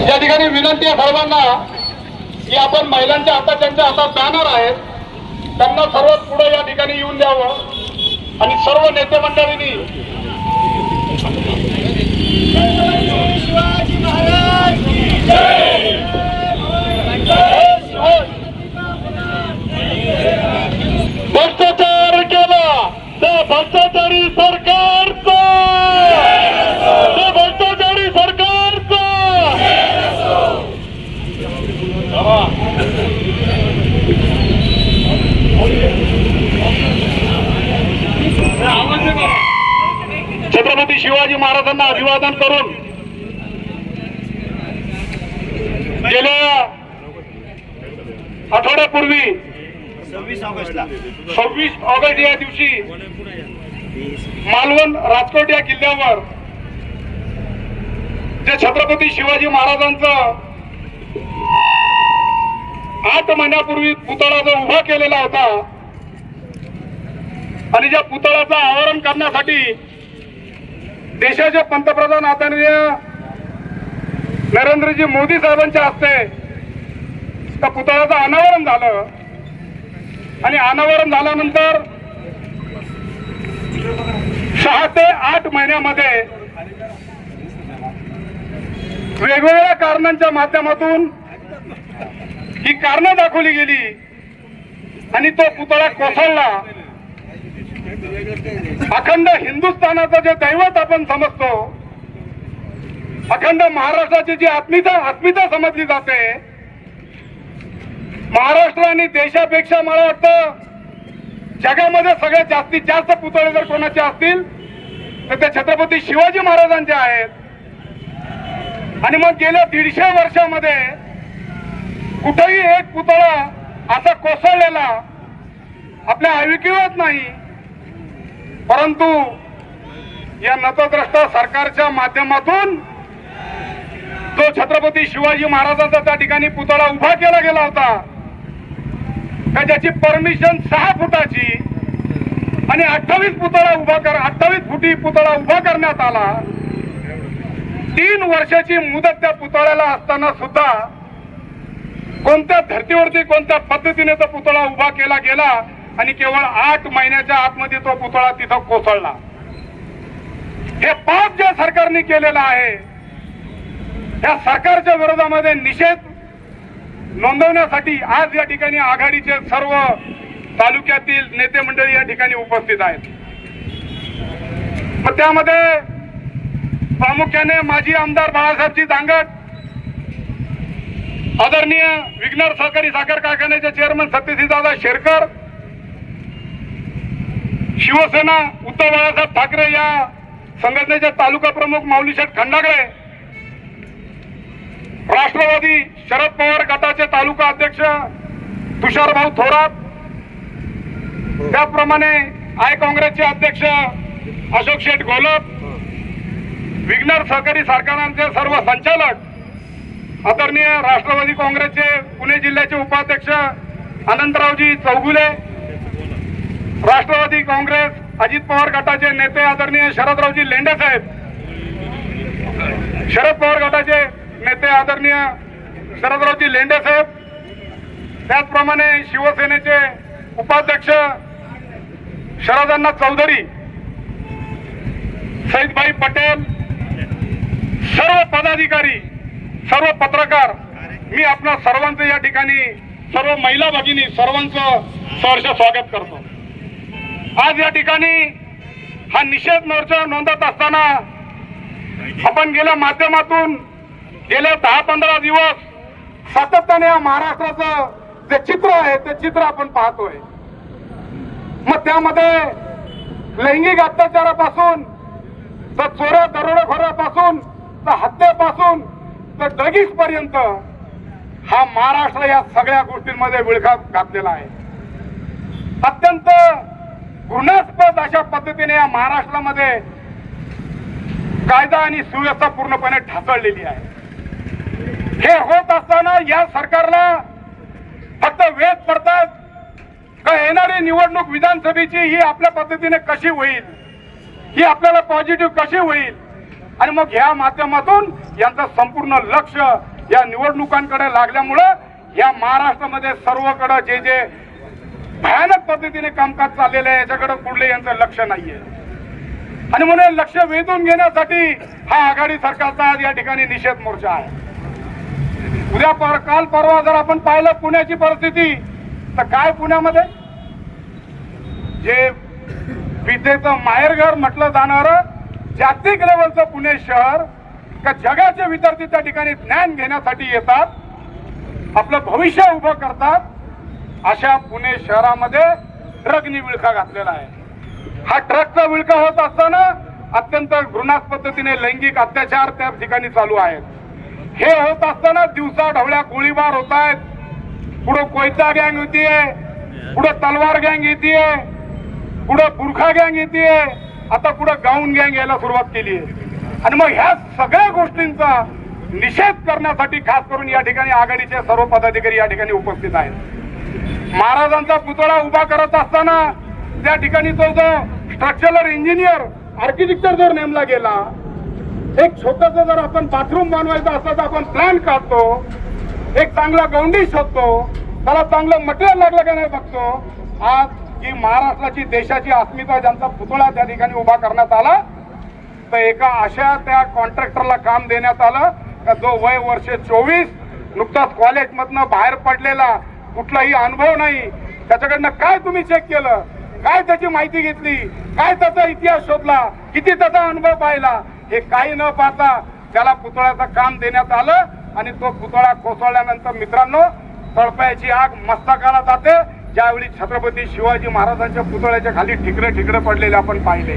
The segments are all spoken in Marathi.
या ठिकाणी विनंती आहे सर्वांना की आपण महिलांच्या हातात ज्यांच्या हातात बॅनर आहेत त्यांना सर्वात पुढे या ठिकाणी येऊन द्यावं. आणि सर्व नेते मंडळींनी भ्रष्टाचार केला त्या भ्रष्टाचारी सरकारचा त्या भ्रष्टाचारी सरकारचा छत्रपती महाराजांना अभिवादन करून गेल्या आठवड्यापूर्वी सव्वीस ऑगस्टला. सव्वीस ऑगस्ट या दिवशी मालवण राजकोट या किल्ल्यावर जे छत्रपती शिवाजी महाराजांचं आठ महिन्यापूर्वी पुतळा जो उभा केलेला होता आणि ज्या पुतळ्याचं आवरण करण्यासाठी देशाचे पंतप्रधान आदरणीय नरेंद्रजी मोदी साहेबांच्या हस्ते त्या पुतळ्याचं अनावरण झालं. आणि अनावरण झाल्यानंतर सहा ते आठ महिन्यामध्ये वेगवेगळ्या कारणांच्या माध्यमातून ही कारणं दाखवली गेली आणि तो पुतळा कोसळला. अखंड हिंदुस्थानाचं जे दैवत आपण समजतो अखंड महाराष्ट्राची जी आत्मिता आत्मिता समजली जाते महाराष्ट्र आणि देशापेक्षा मला वाटतं जगामध्ये सगळ्यात जास्तीत जास्त पुतळे जर कोणाचे असतील तर ते छत्रपती शिवाजी महाराजांचे आहेत. आणि मग गेल्या दीडशे वर्षामध्ये कुठेही एक पुतळा असा कोसळलेला आपल्या ऐकिवत नाही परंतु या नतद्रष्ट सरकारच्या माध्यमातून जो छत्रपती शिवाजी महाराजांचा त्या ठिकाणी पुतळा उभा केला गेला होता का ज्याची परमिशन सहा फुटाची आणि अठ्ठावीस पुतळा उभा कर अठ्ठावीस फुटी पुतळा उभा करण्यात आला तीन वर्षाची मुदत त्या पुतळ्याला असताना सुद्धा कोणत्या धर्तीवरती कोणत्या पद्धतीने तो पुतळा उभा केला गेला आणि केवळ आठ महिन्याच्या आतमध्ये तो पुतळा तिथं कोसळला. हे पाप ज्या सरकारने केलेलं आहे या सरकारच्या विरोधामध्ये निषेध नोंदवण्यासाठी आज या ठिकाणी आघाडीचे सर्व तालुक्यातील नेते मंडळी या ठिकाणी उपस्थित आहेत. मग त्यामध्ये प्रामुख्याने माजी आमदार बाळासाहेबजी दांगट आदरणीय विघ्नर सहकारी साखर कारखान्याचे चेअरमन सत्यजितदादा शेरकर शिवसेना उद्धव बाळासाहेब ठाकरे या संघटनेचे तालुका प्रमुख माऊलीशेठ खंडागळे राष्ट्रवादी शरद पवार गटाचे तालुका अध्यक्ष तुषार भाऊ थोरात त्याप्रमाणे आय काँग्रेसचे अध्यक्ष अशोक शेठ घोलप विघ्नर सहकारी सरकारांचे सर्व संचालक आदरणीय राष्ट्रवादी काँग्रेसचे पुणे जिल्ह्याचे उपाध्यक्ष अनंतरावजी चौगुले राष्ट्रवादी काँग्रेस अजित पवार गटाचे नेते आदरणीय शरदरावजी लेंडे साहेब. शरद पवार गटाचे नेते आदरणीय शरदरावजी लेंडे साहेब. त्याचप्रमाणे शिवसेनेचे उपाध्यक्ष शरदअण्णा चौधरी सईदभाई पटेल. सर्व पदाधिकारी सर्व पत्रकार मी आपल्या सर्वांचं या ठिकाणी सर्व महिला भगिनी सर्वांचं सहर्ष स्वागत करतो. आज या ठिकाणी हा निषेध मोर्चा नोंदत असताना आपण गेल्या माध्यमातून गेल्या दहा पंधरा दिवस सातत्याने या महाराष्ट्राचं जे चित्र आहे ते चित्र आपण पाहतोय. मग त्यामध्ये लैंगिक अत्याचारापासून तर चोऱ्या दरोडेखोऱ्यापासून तर हत्येपासून तर ड्रगिस पर्यंत हा महाराष्ट्र या सगळ्या गोष्टींमध्ये विळखा घातलेला आहे. अत्यंत घृणास्पद अशा पद्धतीने या महाराष्ट्रामध्ये कायदा आणि सुव्यवस्था पूर्णपणे ढासळलेली आहे. हे होत असताना या सरकारला फक्त वेध पडतात का येणारी निवडणूक विधानसभेची ही आपल्या पद्धतीने कशी होईल? ही आपल्याला पॉझिटिव्ह कशी होईल? आणि मग ह्या माध्यमातून यांचं संपूर्ण लक्ष या निवडणुकांकडे लागल्यामुळं या महाराष्ट्रामध्ये सर्वकडे जे जे भयानक पद्धतीने कामकाज चाललेलं आहे. याच्याकडे कुठले यांचं लक्ष नाहीये. आणि म्हणून लक्ष वेधून घेण्यासाठी हा आघाडी सरकारचा आज या ठिकाणी निषेध मोर्चा आहे. उद्या पर काल परवा जर आपण पाहिलं पुण्याची परिस्थिती तर काय पुण्यामध्ये? जे विद्येचं माहेरघर म्हटलं जाणारं जागतिक लेवलचं पुणे शहर का जगाचे विद्यार्थी त्या ठिकाणी ज्ञान घेण्यासाठी येतात आपलं भविष्य उभं करतात अशा पुणे शहरामध्ये ट्रकनी विळखा घातलेला आहे. हा ट्रकचा विळखा होत असताना अत्यंत घृणास पद्धतीने लैंगिक अत्याचार त्या ठिकाणी चालू आहेत. हे होत असताना दिवसा ढवळ्या गोळीबार होत आहेत. पुढं कोयता गँग येते पुढं तलवार गँग येते पुढं बुरखा गँग येते आता पुढं गाऊन गँग यायला सुरुवात केली आहे. आणि मग ह्या सगळ्या गोष्टींचा निषेध करण्यासाठी खास करून या ठिकाणी आघाडीचे सर्व पदाधिकारी या ठिकाणी उपस्थित आहेत. महाराजांचा पुतळा उभा करत असताना त्या ठिकाणी तो जो स्ट्रक्चरल इंजिनियर आर्किटेक्चर जर नेमला गेला एक छोटस जर आपण बाथरूम बनवायचं असलं तर आपण प्लॅन काढतो एक चांगला गौंडी शोधतो त्याला चांगलं मटेरियल लागलं का नाही बघतो. आज जी महाराष्ट्राची देशाची अस्मिता ज्यांचा पुतळा त्या ठिकाणी उभा करण्यात आला तर एका अशा त्या कॉन्ट्रॅक्टरला काम देण्यात आलं का जो वय वर्ष चोवीस नुकताच कॉलेजमधनं बाहेर पडलेला कुठलाही अनुभव नाही. त्याच्याकडनं काय तुम्ही चेक केलं? काय त्याची माहिती घेतली? काय त्याचा इतिहास शोधला? किती त्याचा अनुभव पाहिला? हे काही न पाहता त्याला पुतळ्याचं काम देण्यात आलं आणि तो पुतळा कोसळल्यानंतर मित्रांनो तळपायाची आग मस्तकाला जाते. ज्यावेळी छत्रपती शिवाजी महाराजांच्या पुतळ्याच्या खाली ठिकरे ठिकरे पडलेले आपण पाहिले.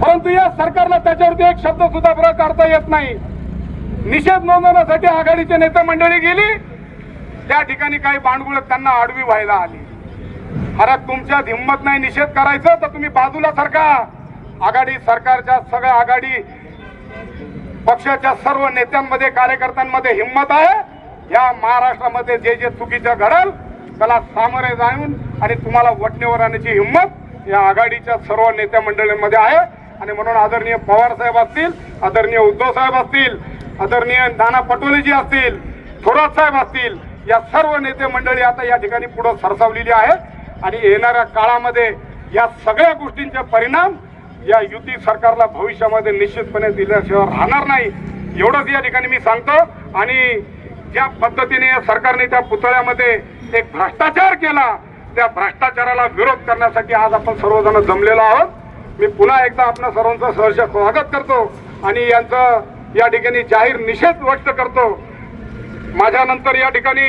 परंतु या सरकारला त्याच्यावरती एक शब्द सुद्धा प्रयोग करता येत नाही. निषेध नोंदवण्यासाठी आघाडीचे नेते मंडळी गेली. त्या ठिकाणी काही बांडगुळ त्यांना आडवी व्हायला आली. अरे तुमच्यात हिंमत नाही निषेध करायचं तर तुम्ही बाजूला सरका. आघाडी सरकारच्या सगळ्या आघाडी पक्षाच्या सर्व नेत्यांमध्ये कार्यकर्त्यांमध्ये हिंमत आहे. या महाराष्ट्रामध्ये जे जे चुकीचं घडल त्याला सामोरे जाऊन आणि तुम्हाला वटणीवर आणण्याची हिंमत या आघाडीच्या सर्व नेत्या मंडळींमध्ये आहे. आणि म्हणून आदरणीय पवार साहेब असतील आदरणीय उद्धव साहेब असतील आदरणीय नाना पटोलेजी असतील थोरात साहेब असतील या सर्व नेते मंडळी आता या ठिकाणी पुढे सरसावलेली आहे आणि येणाऱ्या काळामध्ये या सगळ्या गोष्टींचे परिणाम या युती सरकारला भविष्यामध्ये निश्चितपणे दिल्याशिवाय राहणार नाही. एवढंच या ठिकाणी मी सांगतो. आणि ज्या पद्धतीने या सरकारने त्या पुतळ्यामध्ये एक भ्रष्टाचार केला त्या भ्रष्टाचाराला विरोध करण्यासाठी आज आपण सर्वजण जमलेलो आहोत. मी पुन्हा एकदा आपल्या सर्वांचं सहर्ष स्वागत करतो. आणि यांचं या ठिकाणी जाहीर निषेध व्यक्त करतो. माझ्यानंतर या ठिकाणी